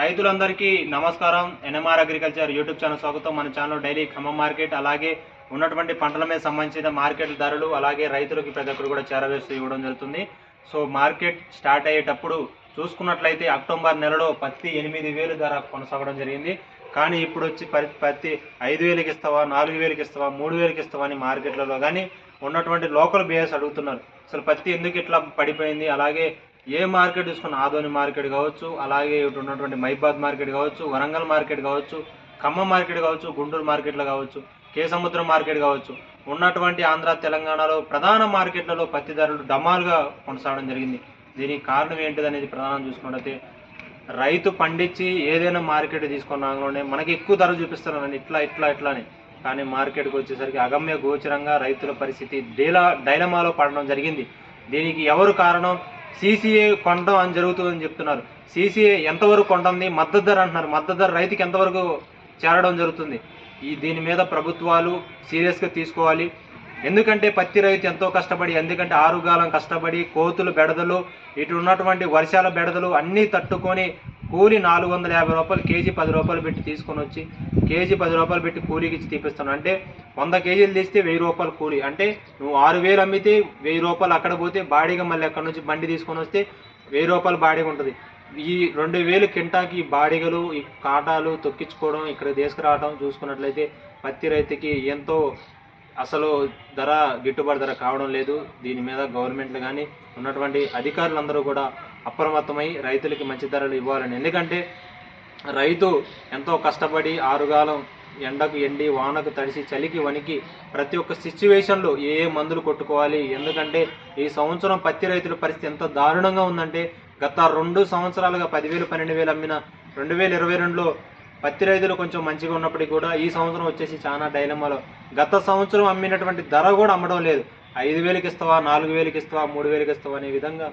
రైతులందరికీ నమస్కారం. NMR agriculture YouTube channel స్వాగతం. మన ఛానల్ డైలీ ఖమ్మం మార్కెట్ అలాగే ఉన్నటువంటి పంటల మీద సంబంధించిన మార్కెట్ ధరలు అలాగే రైతులకి ప్రతి ఒక్కరు కూడా చేరవేస్తూ ఇవ్వడం జరుగుతుంది. సో మార్కెట్ స్టార్ట్ అయ్యేటప్పుడు చూసుకున్నట్లయితే అక్టోబర్ నెలలో పత్తి ఎనిమిది వేలు ధర కొనసాగడం జరిగింది. కానీ ఇప్పుడు వచ్చి పత్తి ఐదు వేలకి ఇస్తావా నాలుగు వేలకి ఇస్తావా మూడు వేలకి ఇస్తావా అని మార్కెట్లలో కానీ ఉన్నటువంటి లోకల్ బేయర్స్ అడుగుతున్నారు. అసలు పత్తి ఎందుకు ఇట్లా పడిపోయింది? అలాగే ఏ మార్కెట్ చూసుకున్న ఆదోని మార్కెట్ కావచ్చు అలాగే ఇటు ఉన్నటువంటి మైబాద్ మార్కెట్ కావచ్చు వరంగల్ మార్కెట్ కావచ్చు ఖమ్మం మార్కెట్ కావచ్చు గుంటూరు మార్కెట్లో కావచ్చు కేసముద్రం మార్కెట్ కావచ్చు ఉన్నటువంటి ఆంధ్ర తెలంగాణలో ప్రధాన మార్కెట్లలో పత్తి ధరలు డమాల్గా కొనసాగడం జరిగింది. దీనికి కారణం ఏంటిది అనేది ప్రధానం చూసుకున్నట్లయితే రైతు పండించి ఏదైనా మార్కెట్ తీసుకున్నాలోనే మనకి ఎక్కువ ధర చూపిస్తున్నారండి ఇట్లా ఇట్లా ఇట్లా అని. కానీ మార్కెట్కి వచ్చేసరికి అగమ్య గోచరంగా రైతుల పరిస్థితి డైలా డైలమాలో పడడం జరిగింది. దీనికి ఎవరు కారణం? సీసీఏ కొనడం అని జరుగుతుందని చెప్తున్నారు. సీసీఏ ఎంతవరకు కొంటుంది మద్దతు ధర అంటున్నారు. మద్దతు ధర రైతుకి ఎంతవరకు చేరడం జరుగుతుంది? ఈ దీని మీద ప్రభుత్వాలు సీరియస్గా తీసుకోవాలి. ఎందుకంటే పత్తి రైతు ఎంతో కష్టపడి ఎందుకంటే ఆరుగాలం కష్టపడి కోతులు బెడదలు ఇటు ఉన్నటువంటి వర్షాల బెడదలు అన్నీ తట్టుకొని కూలి నాలుగు వందల యాభై రూపాయలు కేజీ పది రూపాయలు పెట్టి తీసుకొని వచ్చి కేజీ పది రూపాయలు పెట్టి కూలీకి ఇచ్చి తీపిస్తాను అంటే వంద కేజీలు తీస్తే వెయ్యి రూపాయలు కూలి. అంటే నువ్వు ఆరు వేలు అమ్మితే వెయ్యి రూపాయలు అక్కడ పోతే బాడీగా మళ్ళీ అక్కడ నుంచి బండి తీసుకొని వస్తే వెయ్యి రూపాయలు బాడీగా ఉంటుంది. ఈ రెండు వేలు కింటాకి బాడిగలు ఈ కాటాలు తొక్కించుకోవడం ఇక్కడ తీసుకురావడం చూసుకున్నట్లయితే పత్తి రైతుకి ఎంతో అసలు ధర గిట్టుబాటు ధర కావడం లేదు. దీని మీద గవర్నమెంట్లు కానీ ఉన్నటువంటి అధికారులందరూ కూడా అప్రమత్తమై రైతులకి మంచి ధరలు ఇవ్వాలని. ఎందుకంటే రైతు ఎంతో కష్టపడి ఆరుగాలం ఎండకు ఎండి వానకు తడిసి చలికి వణికి ప్రతి ఒక్క సిచ్యువేషన్లో ఏ ఏ మందులు కొట్టుకోవాలి? ఎందుకంటే ఈ సంవత్సరం పత్తి రైతుల పరిస్థితి ఎంత దారుణంగా ఉందంటే గత రెండు సంవత్సరాలుగా పదివేలు పన్నెండు వేలు అమ్మిన రెండు వేల ఇరవై రెండులో పత్తి రైతులు కొంచెం మంచిగా ఉన్నప్పటికీ కూడా ఈ సంవత్సరం వచ్చేసి చాలా డైలమాలో. గత సంవత్సరం అమ్మినటువంటి ధర కూడా అమ్మడం లేదు. ఐదు వేలకి ఇస్తావా నాలుగు వేలకి ఇస్తావా మూడు వేలకి ఇస్తావా అనే విధంగా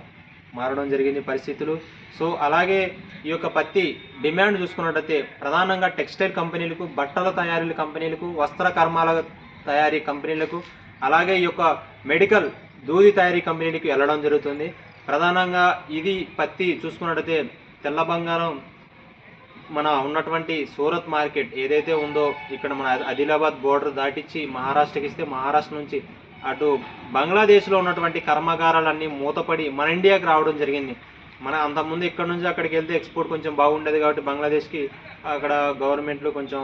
మారడం జరిగింది పరిస్థితులు. సో అలాగే ఈ యొక్క పత్తి డిమాండ్ చూసుకున్నట్టయితే ప్రధానంగా టెక్స్టైల్ కంపెనీలకు బట్టల తయారీ కంపెనీలకు వస్త్ర కర్మాల తయారీ కంపెనీలకు అలాగే ఈ యొక్క మెడికల్ దూది తయారీ కంపెనీలకు వెళ్ళడం జరుగుతుంది. ప్రధానంగా ఇది పత్తి చూసుకున్నట్టయితే తెల్ల బంగారం మన ఉన్నటువంటి సూరత్ మార్కెట్ ఏదైతే ఉందో ఇక్కడ మన ఆదిలాబాద్ బోర్డర్ దాటిచ్చి మహారాష్ట్రకి ఇస్తే మహారాష్ట్ర నుంచి అటు బంగ్లాదేశ్లో ఉన్నటువంటి కర్మాగారాలన్నీ మూతపడి మన ఇండియాకి రావడం జరిగింది. మన అంతకుముందు ఇక్కడ నుంచి అక్కడికి వెళ్తే ఎక్స్పోర్ట్ కొంచెం బాగుండేది కాబట్టి బంగ్లాదేశ్కి అక్కడ గవర్నమెంట్లు కొంచెం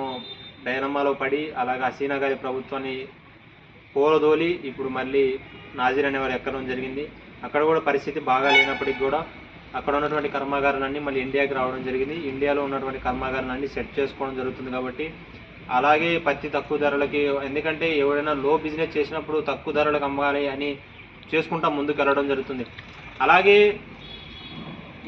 డైనమాలో పడి అలాగే హసీనా గారి ప్రభుత్వాన్ని పోలదోలి ఇప్పుడు మళ్ళీ నాజీర్ అనేవారు ఎక్కడం జరిగింది. అక్కడ కూడా పరిస్థితి బాగా లేనప్పటికీ కూడా అక్కడ ఉన్నటువంటి కర్మాగారాలన్నీ మళ్ళీ ఇండియాకి రావడం జరిగింది. ఇండియాలో ఉన్నటువంటి కర్మాగారాలన్నీ సెట్ చేసుకోవడం జరుగుతుంది కాబట్టి అలాగే పత్తి తక్కువ ధరలకి ఎందుకంటే ఎవరైనా లో బిజినెస్ చేసినప్పుడు తక్కువ ధరలకు అమ్మాలి అని చేసుకుంటా ముందుకు వెళ్ళడం జరుగుతుంది. అలాగే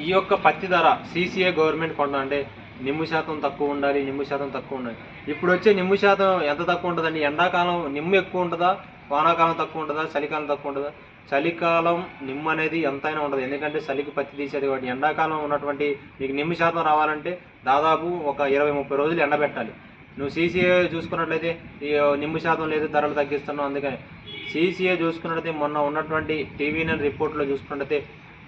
ఈ యొక్క పత్తి ధర సీసీఏ గవర్నమెంట్ కొండ అంటే నిమ్ము శాతం తక్కువ ఉండాలి నిమ్ము శాతం తక్కువ ఉండాలి. ఇప్పుడు వచ్చే నిమ్ము శాతం ఎంత తక్కువ ఉంటుందండి? ఎండాకాలం నిమ్ము ఎక్కువ ఉంటుందా? వానాకాలం తక్కువ ఉంటుందా? చలికాలం తక్కువ ఉంటుందా? చలికాలం నిమ్మ అనేది ఎంతైనా ఉండదు ఎందుకంటే చలికి పత్తి తీసేది కాబట్టి ఎండాకాలం ఉన్నటువంటి నీకు నిమ్మ శాతం రావాలంటే దాదాపు ఒక ఇరవై ముప్పై రోజులు ఎండబెట్టాలి. నువ్వు సీసీఏ చూసుకున్నట్లయితే ఈ నిమ్మ శాతం లేదు ధరలు తగ్గిస్తున్నావు అందుకని. సీసీఏ చూసుకున్నట్లయితే మొన్న ఉన్నటువంటి టీవీ రిపోర్ట్లో చూసుకున్నట్లయితే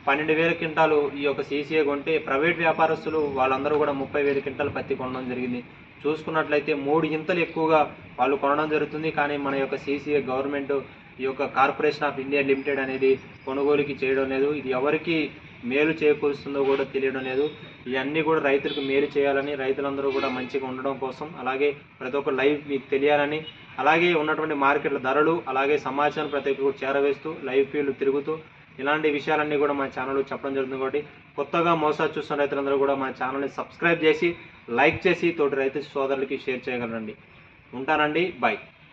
పన్నెండు వేల క్వింటాలు ఈ యొక్క సీసీఏ కొంటే ప్రైవేట్ వ్యాపారస్తులు వాళ్ళందరూ కూడా ముప్పై వేల క్వింటాలు పత్తి కొనడం జరిగింది. చూసుకున్నట్లయితే మూడు ఇంతలు ఎక్కువగా వాళ్ళు కొనడం జరుగుతుంది. కానీ మన యొక్క సీసీఏ గవర్నమెంట్ ఈ యొక్క కార్పొరేషన్ ఆఫ్ ఇండియా లిమిటెడ్ అనేది కొనుగోలుకి చేయడం లేదు. ఇది ఎవరికి మేలు చేకూరుస్తుందో కూడా తెలియడం లేదు. ఇవన్నీ కూడా రైతులకు మేలు చేయాలని రైతులందరూ కూడా మంచిగా ఉండడం కోసం అలాగే ప్రతి ఒక్క లైవ్ మీకు తెలియాలని అలాగే ఉన్నటువంటి మార్కెట్ల ధరలు అలాగే సమాచారం ప్రతి ఒక్కరు చేరవేస్తూ లైవ్ ఫీల్డ్ తిరుగుతూ ఇలాంటి విషయాలన్నీ కూడా మన ఛానల్లో చెప్పడం జరుగుతుంది కాబట్టి కొత్తగా మోసాలు చూస్తున్న రైతులందరూ కూడా మన ఛానల్ని సబ్స్క్రైబ్ చేసి లైక్ చేసి తోటి రైతు సోదరులకి షేర్ చేయగలరండి. ఉంటానండి. బాయ్